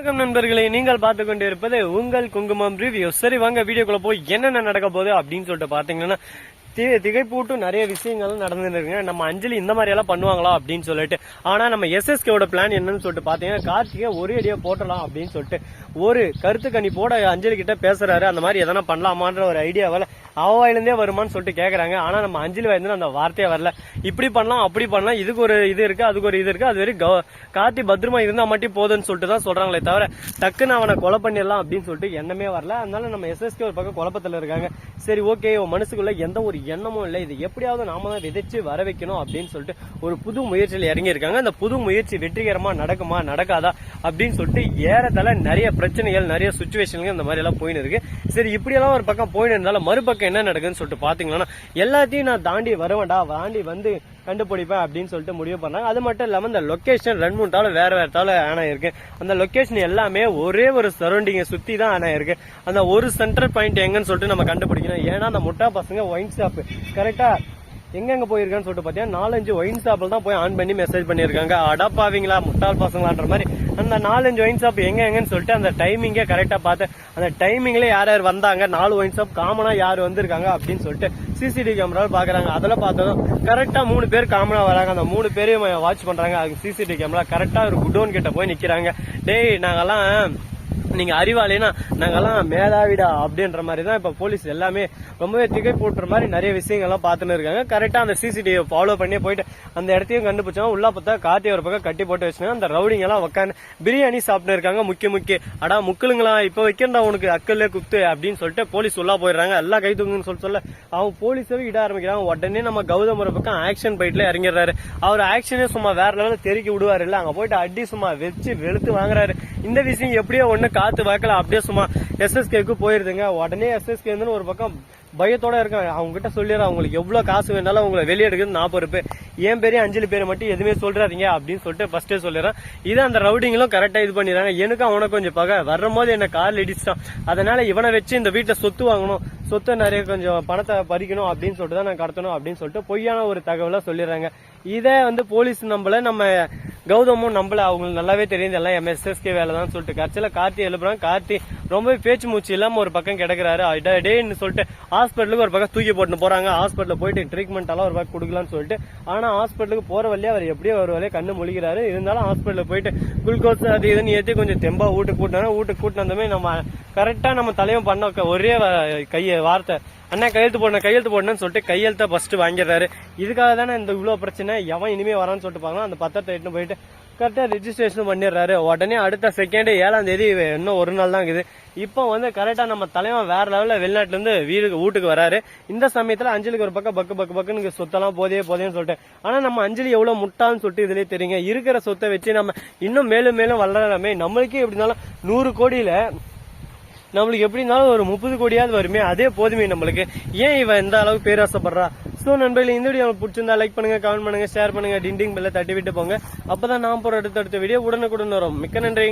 வணக்கம் நண்பர்களே நீங்கள் பார்த்து கொண்டு இருப்பது உங்கள் குங்குமம் ரிவ்யூ சரி வாங்க வீடியோக்குள்ள போய் என்னென்ன நடக்க போகுது அப்படின்னு சொல்லிட்டு பாத்தீங்கன்னா தி- திகைப்பூட்டும் நிறைய விஷயங்கள் நடந்துட்டு இருக்குங்க. நம்ம அஞ்சலி இந்த மாதிரி எல்லாம் பண்ணுவாங்களா அப்படின்னு சொல்லிட்டு. ஆனா நம்ம எஸ்எஸ்கேவோட பிளான் என்னன்னு சொல்லிட்டு பாத்தீங்கன்னா கார்த்திகை ஒரு அடியா போட்டலாம் அப்படின்னு சொல்லிட்டு ஒரு கருத்து கணிப்போட அஞ்சலி கிட்ட பேசுறாரு. அந்த மாதிரி எதனா பண்ணலாமான்ற ஒரு ஐடியாவில் அவாயிலிருந்தே வருமான்னு சொல்லிட்டு கேக்குறாங்க. ஆனா நம்ம அஞ்சலி வயதுல அந்த வார்த்தையே வரல. இப்படி பண்ணலாம் அப்படி பண்ணலாம். இதுக்கு ஒரு இது இருக்கு அதுக்கு ஒரு இது இருக்கு. அது வரைக்கும் கார்த்தி பத்திரமா இருந்தா மட்டும் போதும்னு சொல்லிட்டு தான் சொல்றாங்களே தவிர டக்குன்னு அவனை கொலை பண்ணிடலாம் அப்படின்னு சொல்லிட்டு எண்ணமே வரல. அதனால நம்ம எஸ்எஸ்கே ஒரு பக்கம் குழப்பத்துல இருக்காங்க. சரி ஓகே உன் மனசுக்குள்ள எந்த ஒரு எண்ணமும் இல்லை. இது எப்படியாவது நாம தான் விதைச்சு வர வைக்கணும் அப்படின்னு சொல்லிட்டு ஒரு புது முயற்சியில் இறங்கியிருக்காங்க. அந்த புது முயற்சி வெற்றிகரமா நடக்குமா நடக்காதா அப்படின்னு சொல்லிட்டு ஏறத்தால நிறைய பிரச்சனைகள் நிறைய சுச்சுவேஷன்கள் இந்த மாதிரி எல்லாம் போயின்னு இருக்கு. சரி இப்படியெல்லாம் ஒரு பக்கம் போயின்னு இருந்தாலும் மறுபக்கம் என்ன நடக்குதுன்னு சொல்லிட்டு பாத்தீங்கன்னா எல்லாத்தையும் நான் தாண்டி வருவேன்டா தாண்டி வந்து கண்டுபிடிப்பேன் அப்படின்னு சொல்லிட்டு முடிவு பண்ணாங்க. அது மட்டும் இல்லாம இந்த லொகேஷன் ரெண்டு மூணு தாள் வேற வேற தாலும் ஆனா இருக்கு. அந்த லொகேஷன் எல்லாமே ஒரே ஒரு சரௌண்டிங்கை சுத்தி தான் ஆனா இருக்கு. அந்த ஒரு சென்டர் பாயிண்ட் எங்கன்னு சொல்லிட்டு நம்ம கண்டுபிடிக்கணும். ஏன்னா அந்த முட்டா பசங்க ஒயின் ஷாப் கரெக்டா எங்கெங்க போயிருக்கான்னு சொல்லிட்டு பாத்தீங்கன்னா நாலஞ்சு ஒயின் ஷாப்ல தான் போய் ஆன் பண்ணி மெசேஜ் பண்ணிருக்காங்க அடப்பாவீங்களா முட்டாள் பசங்களான்ற மாதிரி. அந்த நாலஞ்சு ஒயின் ஷாப் எங்க எங்கன்னு சொல்லிட்டு அந்த டைமிங்கே கரெக்டா பார்த்து அந்த டைமிங்ல யார் யார் வந்தாங்க நாலு ஒயின் ஷாப் காமனா யார் வந்திருக்காங்க அப்படின்னு சொல்லிட்டு சிசிடிவி கேமராவில் பாக்குறாங்க அதில் பார்த்ததும் கரெக்டா மூணு பேர் காமனா வராங்க. அந்த மூணு பேரையும் வாட்ச் பண்றாங்க. அது சிசிடிவி கேமரா கரெக்டா ஒரு குடோன் கிட்ட போய் நிக்கிறாங்க. டேய் நாங்கெல்லாம் நீங்க அறிவாளினா நாங்கெல்லாம் மேதாவிடா அப்படின்ற மாதிரி தான் இப்ப போலீஸ் எல்லாமே ரொம்பவே திகை போட்டுற மாதிரி நிறைய விஷயங்கள்லாம் பார்த்துன்னு இருக்காங்க. கரெக்டா அந்த சிசிடிவி ஃபாலோ பண்ணி போயிட்டு அந்த இடத்தையும் கண்டுபிடிச்சோம் உள்ள பார்த்தா காத்தி ஒரு பக்கம் கட்டி போட்டு வச்சுங்க அந்த ரவுடிங்கெல்லாம் உட்காந்து பிரியாணி சாப்பிட்டு இருக்காங்க முக்கிய முக்கிய அடா முக்களுங்களா இப்ப வைக்கிறா உனக்கு அக்கல்ல குத்து அப்படின்னு சொல்லிட்டு போலீஸ் உள்ள போயிடுறாங்க. எல்லாம் கை தூங்குன்னு சொல்ல சொல்ல அவங்க போலீஸவே இட ஆரம்பிக்கிறாங்க உடனே நம்ம கௌதம் ஒரு பக்கம் ஆக்ஷன் பைட்டில் இறங்கிடுறாரு. அவர் ஆக்ஷனே சும்மா வேற லெவலில் தெருக்கி விடுவாரு இல்ல. அங்க போயிட்டு அடி சும்மா வச்சு வெளுத்து வாங்குறாரு. இந்த விஷயம் எப்படியோ ஒண்ணு காத்து பார்க்கல அப்படியே சும்மா எஸ்எஸ்கேக்கு போயிருதுங்க. உடனே எஸ்எஸ்கே ஒரு பக்கம் பயத்தோட இருக்காங்க. அவங்க கிட்ட சொல்லிடுற அவங்களுக்கு எவ்வளவு காசு வேணாலும் அவங்களை வெளியே எடுக்கிறது நாற்பது ரூபாய் ஏன் பேரே அஞ்சலி பேரை மட்டும் எதுவுமே சொல்றாதீங்க அப்படின்னு சொல்லிட்டு ஃபர்ஸ்டே சொல்லிடுறேன். இது அந்த ரவுடிங்களும் கரெக்டா இது பண்ணிடுறாங்க. எனக்கு அவனுக்கு கொஞ்சம் பகை. வரும்போது என்ன கால் இடிச்சிட்டான். அதனால இவனை வச்சு இந்த வீட்டை சொத்து வாங்கணும். சொத்தை நிறைய கொஞ்சம் பணத்தை பறிக்கணும் அப்படின்னு சொல்லிட்டு தான் நான் கடத்தணும் அப்படின்னு சொல்லிட்டு பொய்யான ஒரு தகவலை சொல்லிடுறாங்க. இதை வந்து போலீஸ் நம்மள நம்ம கௌதமும் நம்மள அவங்களுக்கு நல்லாவே தெரியுது. எல்லாம் எம்எஸ்எஸ்கே வேலை தான் சொல்லிட்டு. கட்சியில கார்த்தி எழுப்புறான். கார்த்தி ரொம்ப பேச்சு மூச்சு இல்லாம ஒரு பக்கம் கிடக்குறாரு. அட டேன்னு சொல்லிட்டு ஹாஸ்பிட்டலுக்கு ஒரு பக்கம் தூக்கி போட்டு போறாங்க. ஹாஸ்பிட்டல் போயிட்டு ட்ரீட்மெண்ட் எல்லாம் ஒரு பக்கம் கொடுக்கலாம்னு சொல்லிட்டு. ஆனா ஹாஸ்பிட்டலுக்கு போற வழியே அவர் எப்படியோ ஒரு வழியே கண்ணு முழிக்கிறாரு. இருந்தாலும் ஹாஸ்பிட்டலில் போயிட்டு குளுக்கோஸ் அது இதுன்னு ஏற்றி கொஞ்சம் தெம்பா வீட்டுக்கு கூட்டினா வீட்டுக்கு கூட்டின வந்தமே நம்ம கரெக்டா நம்ம தலைவன் பண்ண ஒரே கையை வார்த்தை அண்ணா கையெழுத்து போடணும் கையெழுத்து போடணும்னு சொல்லிட்டு கையெழுத்த ஃபர்ஸ்ட் வாங்கிடுறாரு. இதுக்காக தானே இந்த இவ்வளோ பிரச்சனை? எவன் இனிமே வரான்னு சொல்லிட்டு பாக்கலாம் அந்த பத்திரத்தை எடுத்துன்னு போயிட்டு கரெக்டாக ரிஜிஸ்ட்ரேஷன் பண்ணிடுறாரு. உடனே அடுத்த செகண்ட் ஏழாம் தேதி இன்னும் ஒரு நாள் தான் இருக்குது. இப்போ வந்து கரெக்டாக நம்ம தலைவன் வேற லெவலில் வெளிநாட்டிலேருந்து வீடுக்கு வீட்டுக்கு வராரு. இந்த சமயத்தில் அஞ்சலிக்கு ஒரு பக்கம் பக்கு பக்கு பக்குன்னு சொத்தெல்லாம் போதே போதேன்னு சொல்லிட்டு. ஆனால் நம்ம அஞ்சலி எவ்வளோ முட்டான்னு சொல்லிட்டு இதுலேயே தெரியுங்க. இருக்கிற சொத்தை வச்சு நம்ம இன்னும் மேலும் மேலும் வளரலாமே. நம்மளுக்கே எப்படினாலும் நூறு கோடியில் நம்மளுக்கு எப்படி இருந்தாலும் ஒரு முப்பது கோடியாவது வருமே அதே போதுமே நம்மளுக்கு. ஏன் இவன் இந்த அளவுக்கு பேராசைப்படுறா? சோ நண்பர்கள் இந்த வீடியோ பிடிச்சிருந்தா லைக் பண்ணுங்க கமெண்ட் பண்ணுங்க ஷேர் பண்ணுங்க டிண்டிங் பெல்ல தட்டி விட்டு போங்க. அப்பதான் நான் போற அடுத்த அடுத்த வீடியோ உடனுக்குடன் வரும். மிக்க நன்றி.